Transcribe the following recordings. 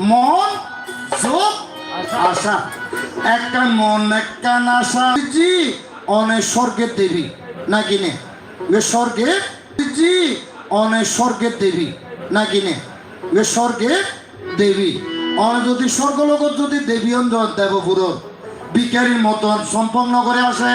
মন যোগ আশা। একটা মন একটা আশা। জি। অনেক স্বর্গের দেবী নাকি নে এ স্বর্গের জি। অনেক স্বর্গের দেবী নাকি নে এ স্বর্গের দেবী। অনেক যদি স্বর্গলোকত যদি দেবী অন্ধ দেবপুরর বিকারীর মতন সম্পন্ন করে আসে।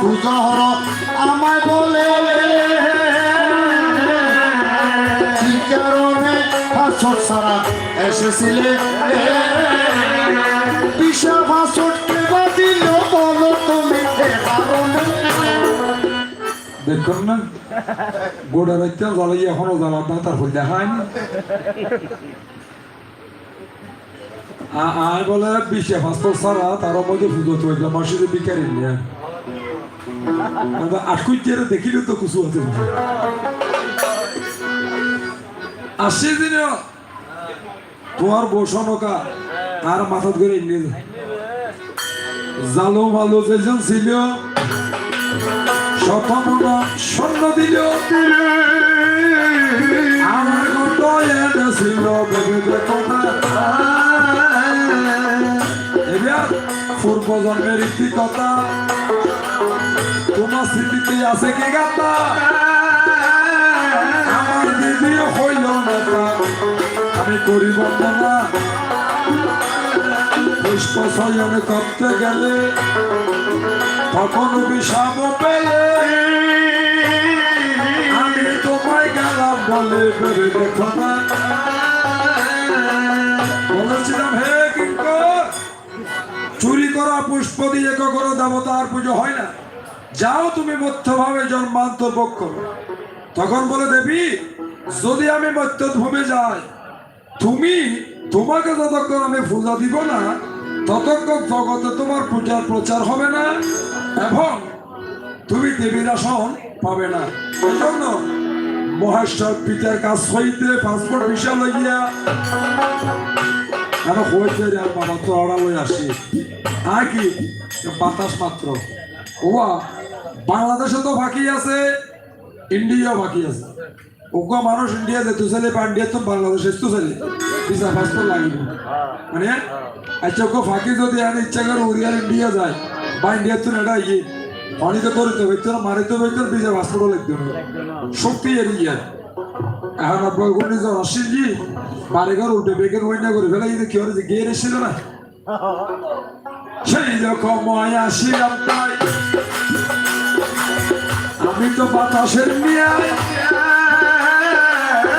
পূজা হর আমায় বলে। ফাঁসর সারা এসেছিলে। তুমি দেখুন না, গোড়া রাখতে এখনও না আর বলে বিশে সারা তার মধ্যে পুজো চলছে মাসির বিকারি নিয়ে। আটকুইতে দেখিলে তো কুসু আছে আসছে তোমার বসনকা আর মাথা করে নিয়ে জালো মালো যেজন ছিল, সপমনা স্বর্ণ দিল। আমার কত এনেছিল ভেবে এবার পূর্ব জন্মের একটি কথা তোমার স্মৃতিতে আছে কি গাতা আমার দিদি হইল না। আমি করি বন্দনা পুষ্প সয়নে করতে গেলে তখন বিষাব পেলে। আমি তোমায় গেলাম বলে ভেবে দেখো না। বলেছিলাম, হে কিঙ্কর, চুরি করা পুষ্প দিয়ে কখনো দেবতার পুজো হয় না। যাও তুমি মধ্যভাবে জন্মান্তর করো। তখন বলে, দেবী, যদি আমি মধ্যভূমে যাই তুমি, তোমাকে যতক্ষণ আমি পূজা দিব না, ততক্ষণ জগতে তোমার পূজার প্রচার হবে না এবং তুমি দেবীর আসন পাবে না। এই জন্য মহেশ্বর পিতার কাছ হইতে পাসপোর্ট ভিসা লইয়া আমি হইতে রে আর বাবা তো লই আসি। আর কি, বাতাস মাত্র। ওয়া, বাংলাদেশে তো বাকি আছে, ইন্ডিয়াও বাকি আছে। ওগো মানুষ ইন্ডিয়া যেতে চলে পান্ডিয়া তো বাংলাদেশে তো চলে ভিসা পাসপোর্ট লাগিব মানে আচ্ছা ওকে ফাঁকি যদি আমি ইচ্ছা করে উড়িয়ার ইন্ডিয়া যায়, বা ইন্ডিয়া তো এটা ইয়ে। তো করিতে হইতো না, মারিতে হইতো না ভিসা পাসপোর্টও লিখতে হবে শক্তি এড়িয়ে এখন আপনার ঘূর্ণিঝড় আসছেন জি বাড়িঘর উঠে বেগের ওইনা করে ফেলে যদি কেউ যে গিয়ে এসেছিল না? সেই রকম আসিলাম তাই। আমি তো বাতাসের নিয়ে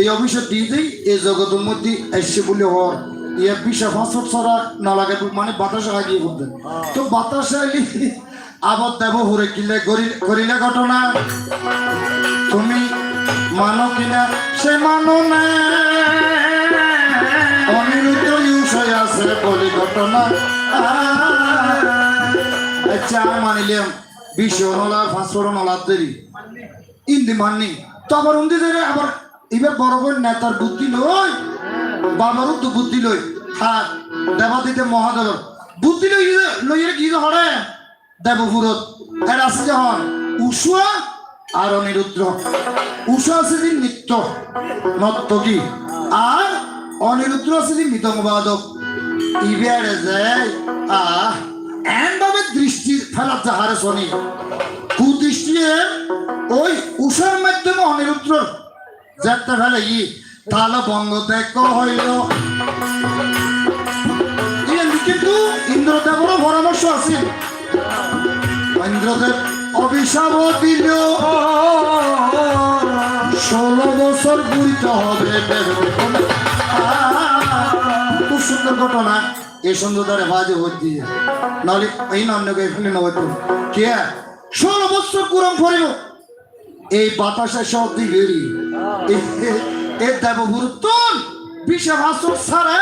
এই অভিষেক দিয়ে দেই এই জগতের মধ্যে এসছে বলে হওয়ার ইয়া বিশা ফাঁসট ছাড়া না লাগে মানে বাতাসে লাগিয়ে করতেন তো বাতাসে আবার দেব হুরে কিলে করিলে ঘটনা। তুমি মানো কিনা, সে মানো না। অনিরুদ্ধ বিষয় আছে বলি ঘটনা। আচ্ছা মানিলাম বিশ্ব নলা ফাঁসফোড় নলা দেরি। ইন্দি মাননি তো আবার উন্দি আবার এবার বড় বড় নেতার বুদ্ধি লই, বাবারও তো বুদ্ধি লই। হ্যাঁ দেবা দিতে মহাদেব বুদ্ধি লই লইয়ে কি যে হরে দেবপুরত এর আছে যখন উষুয়া আর অনিরুদ্র। উষা আছে যে নিত্য নর্তকী আর অনিরুদ্র আছে যে মৃদঙ্গবাদক ইবেড়ে যায়, আহ এন ভাবে দৃষ্টি ফেলার যাহারে শনি। কুদৃষ্টি ওই উষার মাধ্যমে অনিরুদ্র যাত্রা ফেলে ই তাহলে বঙ্গ দেখ হইল। কিন্তু ইন্দ্রদেবেরও পরামর্শ আছে। ইন্দ্রদেব অভিশাপ দিল। ষোলো বছর বুড়িতে হবে খুব সুন্দর ঘটনা। এই সুন্দরতারে বাজে ভর্তি নাহলে এই নন্দকে এখানে নবত কে? ষোলো বছর কুরম ফরিল এই বাতাসে শক্তি বেরি এ দেব গুরুত্বন বিশে ভাষণ ছাড়া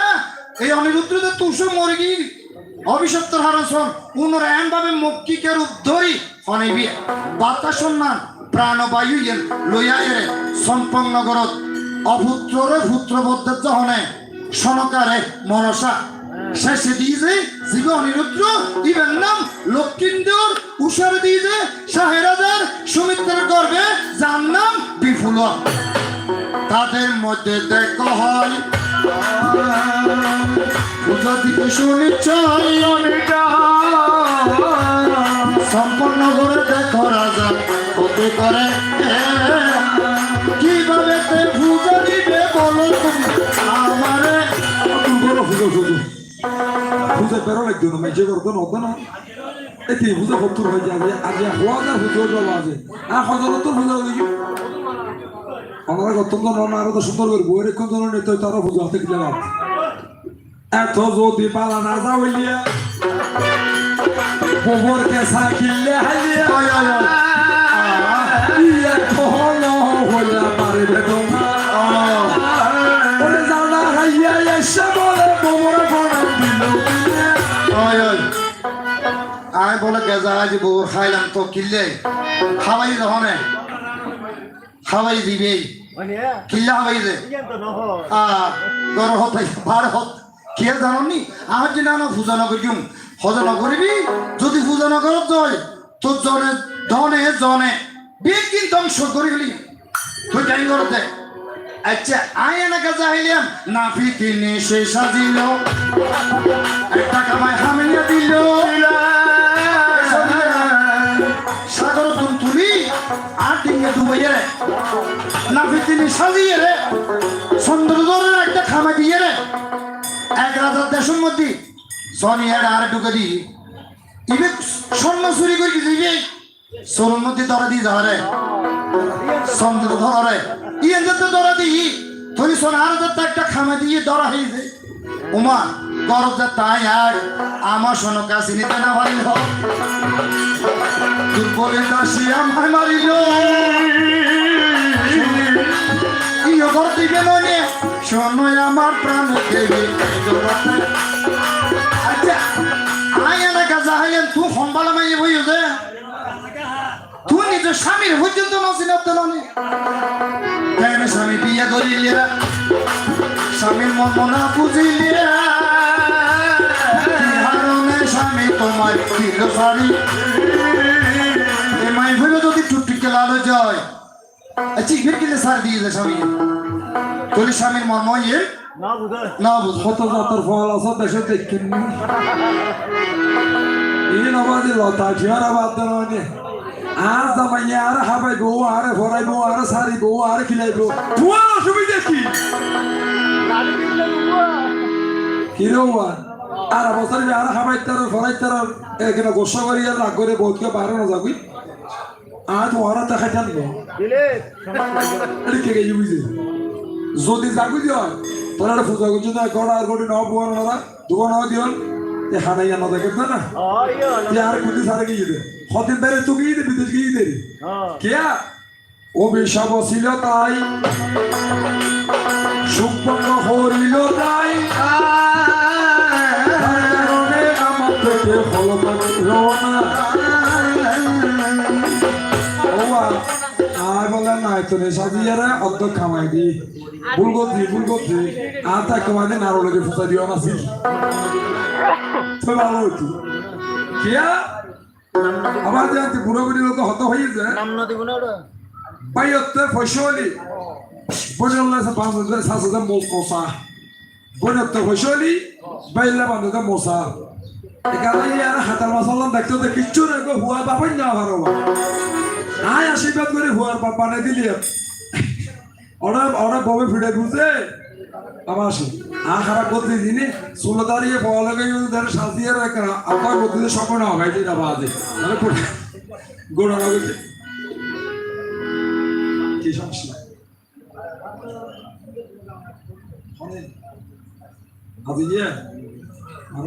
এই অনিরুদ্ধদের তুষো মরগি অভিশপ্ত হারসন পুনর এন ভাবে মক্কিকে রূপ ধরি। হনেবি বার্তা সম্মান প্রাণবায়ু ইয়েন লইয়া এরে সম্পন্ন করত অপুত্ররে পুত্রবদ্ধের হনে সনকারে মনসা শেষে দিয়েছে জীব অনিরুদ্র ইবের নাম লক্ষ্মীন্দর, উষার দিয়েছে শাহেরাজার, সুমিত্রের গর্ভে, যার নাম বিপুল তাদের মধ্যে দেখা হয়, পূজা দিতে শুনেছাই সম্পন্ন করে দেখো রাজা হতে করে। কীভাবে পূজা দিবে বলো তুমি? আমারে তুমি বলো। ফুজো ফুজো ফুজো বেরো লাগতো না মেজে করতো না। না এতে ফুজো কত্তর হয়ে যাবে? আজ হওয়া যায় ফুজো জল আছে আর হজার তো ফুজো দেখি আমরা অত্যন্ত নন, আরও তো সুন্দর করে বইয়ের কোন ধরনের নেতা তারা ফুজো হাতে লাভ এত যদি পালা না যাওয়াইয়া গোবর কেসা কিনলে আয়। ইয়ে কহল হইয়া পারবে তোমার ওরে জানা হাইয়া এসে বলে আয় বলে গেজা আজ বউর খাইলাম তো কিনলে? খাওয়াই দহনে খাওয়াই দিবে। কিল্লা খাওয়াই দে। আহ গর হত হত। কে জানি আমার যে না পূজা নকরিম হজা নকরিবি যদি পূজা নকরত জয়, তোর জনে, ধনে, জনে। বিয়ে কিন্তু ধ্বংস করি তুই কেন করতে? আচ্ছা আয় এলাকা যাইলাম নাফি কিনে সে সাজিল। একটা কামাই হামিয়া দিল। সাগর তুম তুলি, আর ডিঙ্গে ডুবাইয়ে রে। তিনি সাজিয়ে রে। সৌন্দর্যের একটা খামা দিয়ে রে। এক রাজার দেশের মধ্যে সনিয়ার আর ঢুকে দি ইবে স্বর্ণ চুরি করে দিবি? সোর মধ্যে ধরা দিয়ে যাওয়া রে। সন্দেহ ধরে ইয়ে যেতে ধরা দিই তুই শোন, আর যাতে একটা খামে দিয়ে ধরা হয়েছে উমা, গরব যে তাই আর আমার শোনো কাছে নিতে না পারিল দুর্বলের দাসী আমায় মারিল ইয়ে ঘর দিবে মনে, শোনো, আমার প্রাণ দেবে আচ্ছা আয় এলাকা যাহাইলেন তুই সম্বালা মাইয়ে বইও যে। তুই নিজের স্বামীর পর্যন্ত নাসিল হতে নানি। কেন স্বামী বিয়ে করিলে স্বামীর মন না বুঝিলে স্বামী তোমার সারি এই মাই ভুলে যদি টুকটুকে লালো যায় আচ্ছা ইভের কিলে সার দিয়ে দে স্বামী। তোর স্বামীর মর্ম ইয়ে না বুঝ। কত জাতর ফল আছে দেশে দেখেন। এই নবাজি লতা ঠিয়ার আবাদ মানে আর জামাই আর হাবাইবো আর ভরাইবো, আর সারিবো, আর খিলাইবো। তোমার অসুবিধা কি কিরৌয়া আর অবসর আর হাবাইতার, ভরাইতার এখানে গোসা করি আর রাগ করে বহুত কে বাইরে না যাবি? আর তোমার দেখাই জানব যদি জাগু দিও তোরা পূজা করছি না কড়া আর কোটি নব বুয়ার না দুয়া নব দিও এ হানাই না আর কুটি সারে গিয়ে দে হতে বেরে তো গিয়ে দে বিদেশ গিয়ে দে কেয়া অভিশাপ ছিল তাই সুপন্ন হরিল তাই পাইল না তো সাজিয়ারা অর্ধ খামাই দি। ভুল করছি ভুল করছি আর তা কমাই নারলকে ফুটা দিও না ছিল তো ভালো হইতো। কিয়া? যে লোক হত হয়েছে পাইতে ফসলি। বনলে পাঁচ হাজার সাত হাজার মশা। বনতে ফসলি বাইলে বান্ধতে মশা। এখানে আর হাতার মশলা দেখতে কিচ্ছু গো হুয়া বাবাই না ভালো আয় আশীর্বাদ করে হুয়ার বাবা না দিলি ওরা ওরা ববে ফিরে বুঝে? আবার আসে। আর খারাপ করতে দিনে ষোলো তারিখে লাগে ধর সাজিয়ে রাখা। আপনার করতে সকল না হবে এটা বাদে মানে গোড়া লাগে কি সমস্যা? আজি ইয়ে আর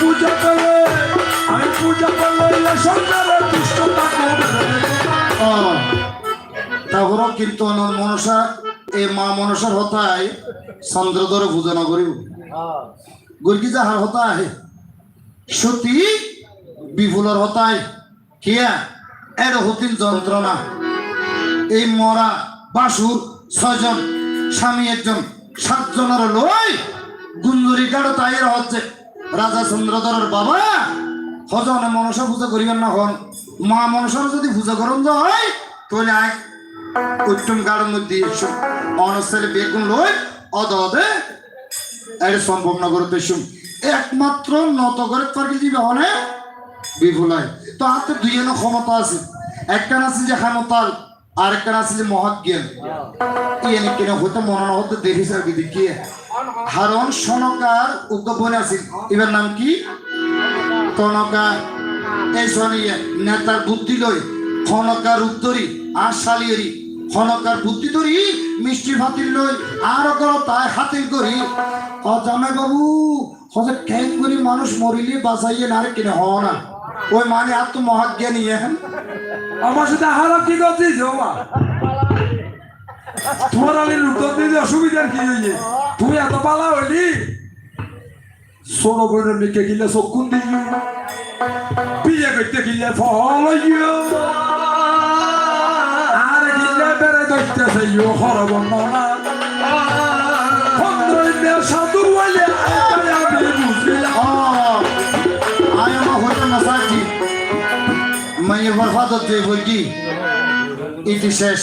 পূজা করে, আমি পূজা করলে সন্ধ্যারে দুষ্ট থাকবে কিন্তু অনর মনসা, এই মা মনসার হতায় চন্দ্রধর পূজা না করিব। গুরকি যাহার হতায়, সতী বিপুলর হতায়, কিয়া এর হতিন যন্ত্রণা এই মরা বাসুর ছয়জন, স্বামী একজন সাতজনের লই গুঞ্জরি কাড়ো তাইয়ের হচ্ছে রাজা চন্দ্রধরের বাবা হজনে মনসা পূজা করিবেন না হন। মা মনসার যদি পূজা করেন হয় তাহলে এক উত্তম গাড়ের মধ্যে অনস্থলে বেগুন লই অদে এটা সম্ভব না করতে শুন একমাত্র নত করে পারকি দিবে হনে বিফুলাই তো হাতে দুই জনের ক্ষমতা আছে। একটা আছে যে ক্ষমতাল আর একটা আছে যে মহাজ্ঞান। ইয়ে কিনা হইতে মনে না হতে দেখিস আর কি দেখি হারণ সনকার উদ্যোগন আছে এবার নাম কি? তনকা এই শনিয়ে নেতার বুদ্ধি লই খনকার উত্তরি, আর শালিয়েরি। খনকার বুদ্ধি ধরি, মিষ্টি ফাতিল লই, আর করো তাই হাতিল করি। ও জামাই বাবু হজে ঠ্যাং করি মানুষ মরিলে বাঁচাইয়ে না কিনে হ না? ওই মানে আর তো মহাজ্ঞানী এখন আমার সাথে হারাপ কি করছিস তোমার আমি উত্তর দিতে অসুবিধার কি হয়েছে তুমি এত পালা হইলি? ছোট বোনের মেয়েকে গিলে চক্ষুন দিল বিয়ে করতে গিলে ফল আর গিলে বেড়ে দেখতে চাইও হরবর্ণনা পনেরো সাধু বলে আমি বুঝলাম ও আয় আমার হইতে না মাইয়ের বরফাদত যে বই কি? ইতি শেষ।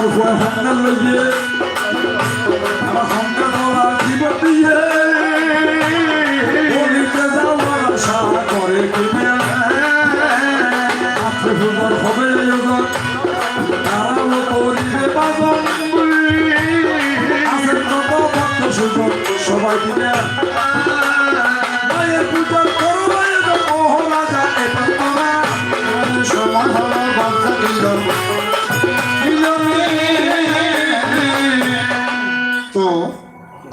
ফিরিয়া মনের ভয়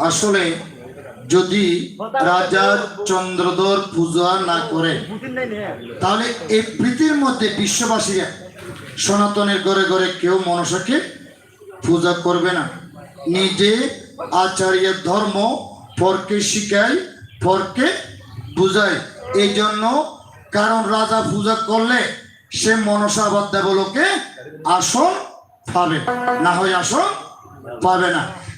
আসলে যদি রাজা চন্দ্রধর পূজা না করে, তাহলে এই প্রীতির মধ্যে বিশ্ববাসীরা সনাতনের ঘরে ঘরে কেউ মনসাকে পূজা করবে না। নিজে আচার্যের ধর্ম পরকে শিখায়, পরকে বুঝায়। এই জন্য কারণ রাজা পূজা করলে সে মনসা আবার দেবলোকে আসন পাবে, না হয় আসন পাবে না।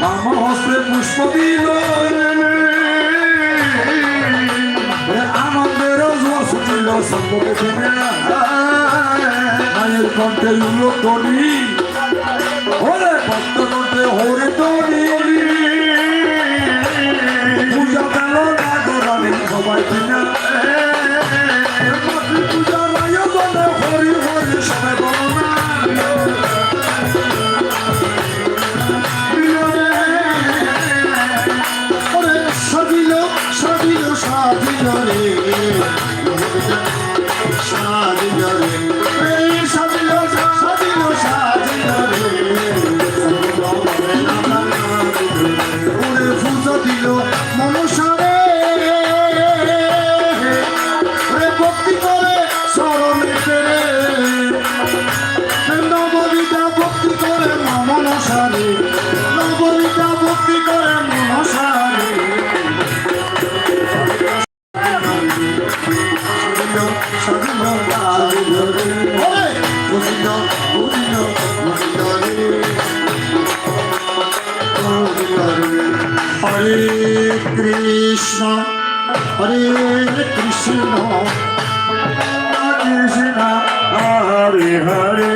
মামা হস্তে পুষ্প দিল আনন্দের জোয়ার ছুটিল সম্পর্কে কিনে মায়ের কণ্ঠে উল্লো তনি ওরে ভক্ত কণ্ঠে হরে তনি পূজা পেল না গোরানি সবাই কিনা পূজার আয়োজনে সাজিল সাজিল রে সাজিল উদিন উদিন কাল ধরে। উদিন উদিন উদিন রে। হরে কৃষ্ণ হরে কৃষ্ণ। কৃষ্ণ হরে হরে।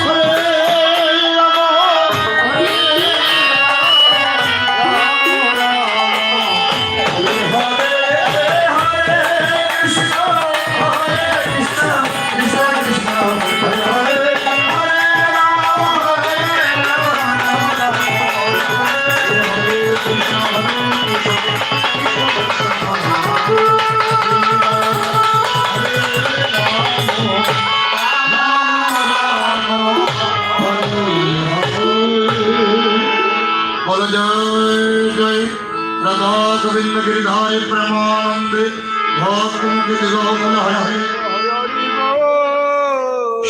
হরে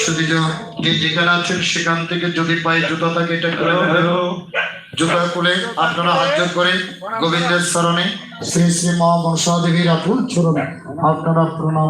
শুধু যে যেখানে আছেন সেখান থেকে যদি পায়ে জুতা থাকে এটা করে। জুতা খুলে আপনারা হাত করে গোবিন্দের স্মরণে শ্রী শ্রী মা বংশাদেবীর আপুল চরণে আপনারা প্রণাম